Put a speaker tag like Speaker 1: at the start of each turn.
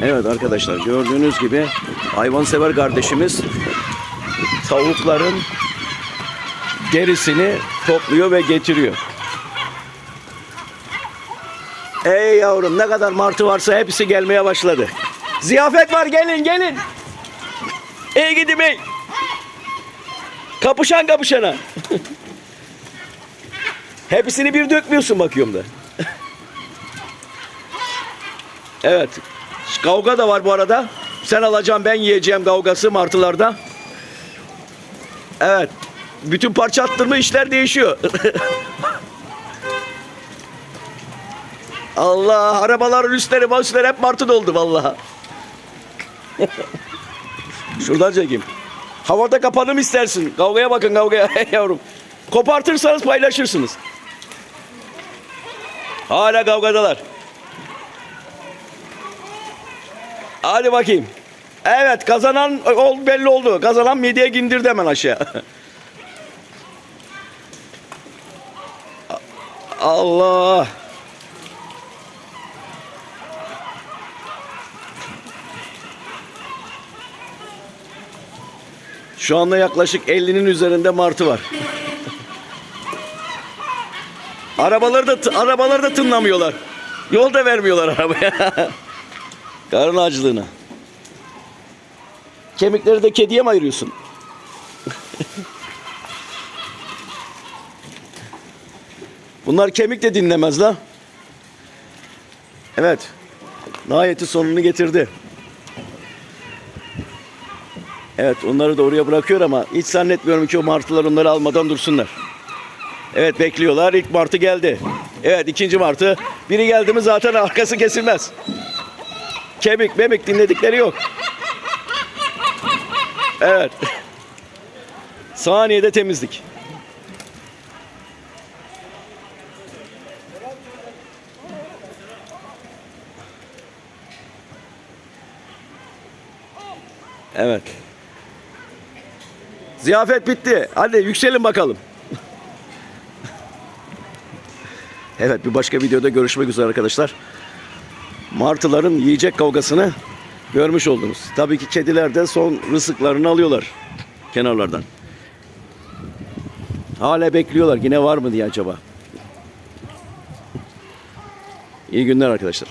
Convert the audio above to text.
Speaker 1: Evet arkadaşlar gördüğünüz gibi hayvansever kardeşimiz tavukların derisini topluyor ve getiriyor. Ey yavrum ne kadar martı varsa hepsi gelmeye başladı. Ziyafet var gelin gelin. Ey gidi bey. Kapışan kapışana. Hepsini bir dökmüyorsun bakıyorum da. evet. Kavga da var bu arada. Sen alacaksın ben yiyeceğim kavgası martılarda. Evet. Bütün parça attırma işler değişiyor. Allah arabaların üstleri başları hep martı doldu vallahi. Şuradan çekeyim. Havada kapanım istersin. Kavgaya bakın kavgaya yavrum. Kopartırsanız paylaşırsınız. Hala kavgadalar. Hadi bakayım. Evet kazanan ol, belli oldu. Kazanan midyeye indirdi hemen aşağı. Allah. Şu anda yaklaşık 50'nin üzerinde martı var. Arabaları da arabaları da tınlamıyorlar. Yol da vermiyorlar arabaya. Karın acılığına. Kemikleri de kediye mi ayırıyorsun? Bunlar kemik de dinlemez la. Evet. Nihayeti sonunu getirdi. Evet onları da oraya bırakıyor ama hiç zannetmiyorum ki o martılar onları almadan dursunlar. Evet bekliyorlar. İlk martı geldi. Evet ikinci martı. Biri geldi mi zaten arkası kesilmez. Kemik memik dinledikleri yok. Evet. Saniyede temizlik. Evet. Ziyafet bitti. Hadi yükselin bakalım. evet bir başka videoda görüşmek üzere arkadaşlar. Martıların yiyecek kavgasını görmüş oldunuz. Tabii ki kediler de son rızıklarını alıyorlar kenarlardan. Hala bekliyorlar yine var mı diye acaba. İyi günler arkadaşlar.